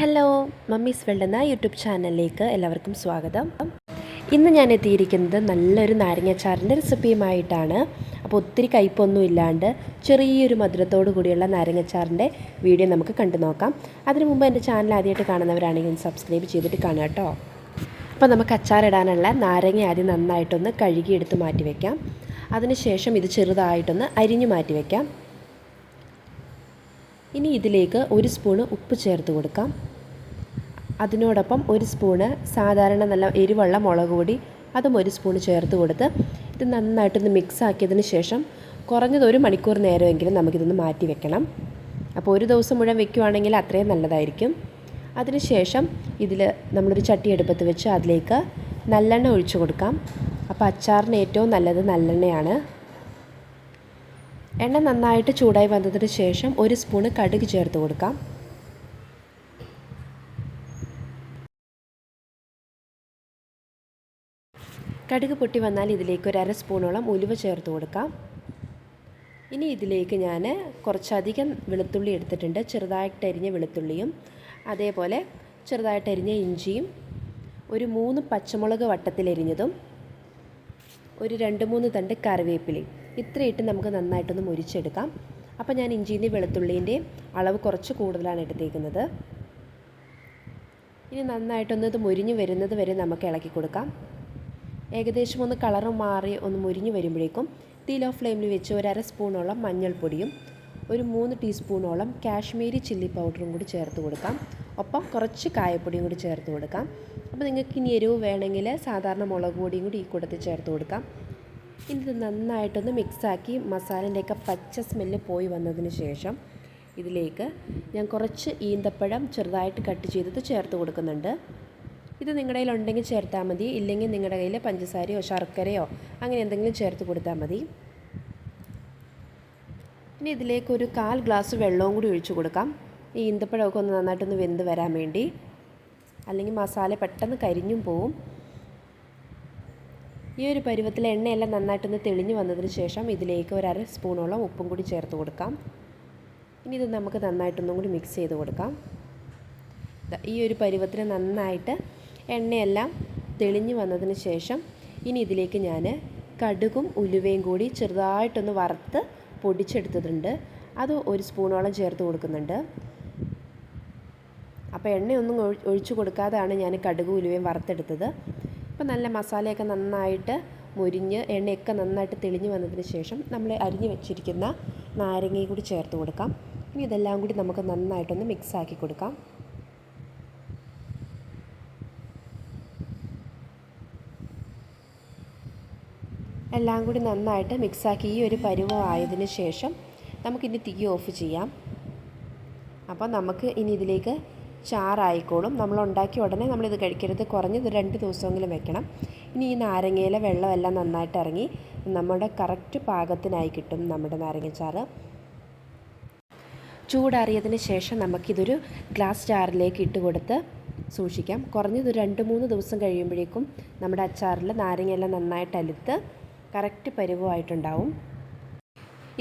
Hello mummy's world എന്ന YouTube ചാനലിലേക്ക് എല്ലാവർക്കും സ്വാഗതം. ഇന്ന് ഞാൻ എത്തിയിരിക്കുന്നത് നല്ലൊരു നാരങ്ങാച്ചാറിന്റെ റെസിപ്പിയുമായിട്ടാണ് അപ്പോൾ ഒത്തിരി കയ്പൊന്നും ഇല്ലാണ്ട് ചെറിയൊരു മധുരത്തോടു കൂടിയുള്ള നാരങ്ങാച്ചാറിന്റെ വീഡിയോ നമുക്ക് കണ്ടു നോക്കാം. അതിനു മുമ്പ് എന്റെ ചാനൽ ആദ്യമായിട്ട് കാണുന്നവരാണെങ്കിൽ സബ്സ്ക്രൈബ് ചെയ്തിട്ട് കാണുക കേട്ടോ. അപ്പോൾ നമുക്ക് അച്ചാറിടാനുള്ള നാരങ്ങ ആദ്യം നന്നായിട്ടൊന്ന് കഴുകിയെടുത്ത് മാറ്റി വയ്ക്കാം അതിനുശേഷം ഇത് ചെറുതായിട്ടൊന്ന് അരിഞ്ഞു മാറ്റി വയ്ക്കാം ഇനി ഇതിലേക്ക് ഒരു സ്പൂണ് ഉപ്പ് ചേർത്ത് കൊടുക്കാം. അതിനോടൊപ്പം ഒരു സ്പൂണ് സാധാരണ നല്ല എരിവുള്ള മുളക് പൊടി അതും ഒരു സ്പൂൺ ചേർത്ത് കൊടുത്ത് ഇത് നന്നായിട്ടൊന്ന് മിക്സ് ആക്കിയതിന് ശേഷം കുറഞ്ഞത് ഒരു മണിക്കൂർ നേരമെങ്കിലും നമുക്കിതൊന്ന് മാറ്റി വെക്കണം. അപ്പോൾ ഒരു ദിവസം മുഴുവൻ വെക്കുവാണെങ്കിൽ അത്രയും നല്ലതായിരിക്കും. അതിനുശേഷം ഇതിൽ നമ്മളൊരു ചട്ടി എടുപ്പത്ത് വെച്ച് അതിലേക്ക് നല്ലെണ്ണ ഒഴിച്ചു കൊടുക്കാം. അപ്പോൾ അച്ചാറിന് ഏറ്റവും നല്ലത് നല്ലെണ്ണയാണ്. എണ്ണ നന്നായിട്ട് ചൂടായി വന്നതിന് ശേഷം ഒരു സ്പൂണ് കടുക് ചേർത്ത് കൊടുക്കാം. കടുക് പൊട്ടി വന്നാൽ ഇതിലേക്ക് ഒരു അര സ്പൂണോളം ഉലുവ ചേർത്ത് കൊടുക്കാം. ഇനി ഇതിലേക്ക് ഞാൻ കുറച്ചധികം വെളുത്തുള്ളി എടുത്തിട്ടുണ്ട്. ചെറുതായിട്ട് അരിഞ്ഞ വെളുത്തുള്ളിയും അതേപോലെ ചെറുതായിട്ട് അരിഞ്ഞ ഇഞ്ചിയും ഒരു മൂന്ന് പച്ചമുളക് വട്ടത്തിലരിഞ്ഞതും ഒരു രണ്ട് മൂന്ന് തണ്ട് കറിവേപ്പിലയും. ഇത്രയിട്ട് നമുക്ക് നന്നായിട്ടൊന്ന് മുരിച്ചെടുക്കാം. അപ്പോൾ ഞാൻ ഇഞ്ചിന്റെയും വെളുത്തുള്ളീന്റെയും അളവ് കുറച്ച് കൂടുതലാണ് എടുത്തേക്കുന്നത്. ഇനി നന്നായിട്ടൊന്ന് ഇത് മുരിഞ്ഞ് വരുന്നത് വരെ നമുക്ക് ഇളക്കി കൊടുക്കാം. ഏകദേശം ഒന്ന് കളർ മാറി ഒന്ന് മുരിഞ്ഞ് വരുമ്പോഴേക്കും തീ ലോ ഫ്ലെയിമിൽ വെച്ച് ഒരു അര സ്പൂണോളം മഞ്ഞൾപ്പൊടിയും ഒരു മൂന്ന് ടീസ്പൂണോളം കാശ്മീരി ചില്ലി പൗഡറും കൂടി ചേർത്ത് കൊടുക്കാം. ഒപ്പം കുറച്ച് കായപ്പൊടിയും കൂടി ചേർത്ത് കൊടുക്കാം. അപ്പോൾ നിങ്ങൾക്ക് ഇനി എരിവ് വേണമെങ്കിൽ സാധാരണ മുളക് പൊടിയും കൂടി ഈ കൂട്ടത്തിൽ ചേർത്ത് കൊടുക്കാം. ഇനി ഇത് നന്നായിട്ടൊന്ന് മിക്സാക്കി മസാലന്റെയൊക്കെ പച്ച സ്മെല്ല് പോയി വന്നതിന് ശേഷം ഇതിലേക്ക് ഞാൻ കുറച്ച് ഈന്തപ്പഴം ചെറുതായിട്ട് കട്ട് ചെയ്തത് ചേർത്ത് കൊടുക്കുന്നുണ്ട്. ഇത് നിങ്ങളുടെ കയ്യിൽ ഉണ്ടെങ്കിൽ ചേർത്താൽ മതി. ഇല്ലെങ്കിൽ നിങ്ങളുടെ കയ്യിൽ പഞ്ചസാരയോ ശർക്കരയോ അങ്ങനെ എന്തെങ്കിലും ചേർത്ത് കൊടുത്താൽ മതി. ഇനി ഇതിലേക്ക് ഒരു കാൽ ഗ്ലാസ് വെള്ളവും കൂടി ഒഴിച്ചു കൊടുക്കാം. ഈ ഈന്തപ്പഴമൊക്കെ ഒന്ന് നന്നായിട്ടൊന്ന് വെന്ത് വരാൻ വേണ്ടി. അല്ലെങ്കിൽ മസാല പെട്ടെന്ന് കരിഞ്ഞും പോവും. ഈ ഒരു പരുവത്തിൽ എണ്ണയെല്ലാം നന്നായിട്ടൊന്ന് തെളിഞ്ഞു വന്നതിന് ശേഷം ഇതിലേക്ക് ഒരു അര സ്പൂണോളം ഉപ്പും കൂടി ചേർത്ത് കൊടുക്കാം. ഇനി ഇത് നമുക്ക് നന്നായിട്ടൊന്നും കൂടി മിക്സ് ചെയ്ത് കൊടുക്കാം. ഈ ഒരു പരുവത്തിന് നന്നായിട്ട് എണ്ണയെല്ലാം തെളിഞ്ഞു വന്നതിന് ശേഷം ഇനി ഇതിലേക്ക് ഞാൻ കടുകും ഉലുവയും കൂടി ചെറുതായിട്ടൊന്ന് വറുത്ത് പൊടിച്ചെടുത്തിട്ടുണ്ട് അത് ഒരു സ്പൂണോളം ചേർത്ത് കൊടുക്കുന്നുണ്ട്. അപ്പോൾ എണ്ണയൊന്നും ഒഴിച്ചു കൊടുക്കാതെയാണ് ഞാൻ കടുക് ഉലുവയും വറുത്തെടുത്തത്. അപ്പോൾ നല്ല മസാലയൊക്കെ നന്നായിട്ട് മുരിഞ്ഞ് എണ്ണയൊക്കെ നന്നായിട്ട് തെളിഞ്ഞു വന്നതിന് ശേഷം നമ്മൾ അരിഞ്ഞു വെച്ചിരിക്കുന്ന നാരങ്ങയും കൂടി ചേർത്ത് കൊടുക്കാം. ഇനി ഇതെല്ലാം കൂടി നമുക്ക് നന്നായിട്ടൊന്ന് മിക്സ് ആക്കി കൊടുക്കാം. എല്ലാം കൂടി നന്നായിട്ട് മിക്സാക്കി ഈ ഒരു പരുവം ശേഷം നമുക്കിനി തീ ഓഫ് ചെയ്യാം. അപ്പോൾ നമുക്ക് ഇനി ഇതിലേക്ക് ചാറായിക്കോളും. നമ്മൾ ഉണ്ടാക്കി ഉടനെ നമ്മളിത് കഴിക്കരുത്. കുറഞ്ഞത് രണ്ട് ദിവസമെങ്കിലും വെക്കണം. ഇനി ഈ നാരങ്ങയിലെ വെള്ളമെല്ലാം നന്നായിട്ട് ഇറങ്ങി നമ്മുടെ കറക്റ്റ് പാകത്തിനായി കിട്ടും നമ്മുടെ നാരങ്ങച്ചാറ്. ചൂടാറിയതിന് ശേഷം നമുക്കിതൊരു ഗ്ലാസ് ജാറിലേക്ക് ഇട്ട് കൊടുത്ത് സൂക്ഷിക്കാം. കുറഞ്ഞത് രണ്ട് മൂന്ന് ദിവസം കഴിയുമ്പോഴേക്കും നമ്മുടെ അച്ചാറിൽ നാരങ്ങയെല്ലാം നന്നായിട്ട് അലുത്ത് കറക്റ്റ് പരുവമായിട്ടുണ്ടാവും.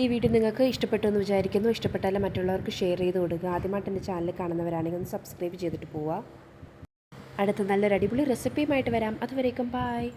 ഈ വീഡിയോ നിങ്ങൾക്ക് ഇഷ്ടപ്പെട്ടു എന്ന് വിചാരിക്കുന്നു. ഇഷ്ടപ്പെട്ടാൽ മറ്റുള്ളവർക്ക് ഷെയർ ചെയ്ത് കൊടുക്കുക. ആദ്യമായിട്ട് എന്റെ ചാനൽ കാണുന്നവരാണെങ്കിൽ ഒന്ന് സബ്സ്ക്രൈബ് ചെയ്തിട്ട് പോവുക. അടുത്ത നല്ലൊരു അടിപൊളി റെസിപ്പിയുമായിട്ട് വരാം. അതുവരേക്കും ബായ്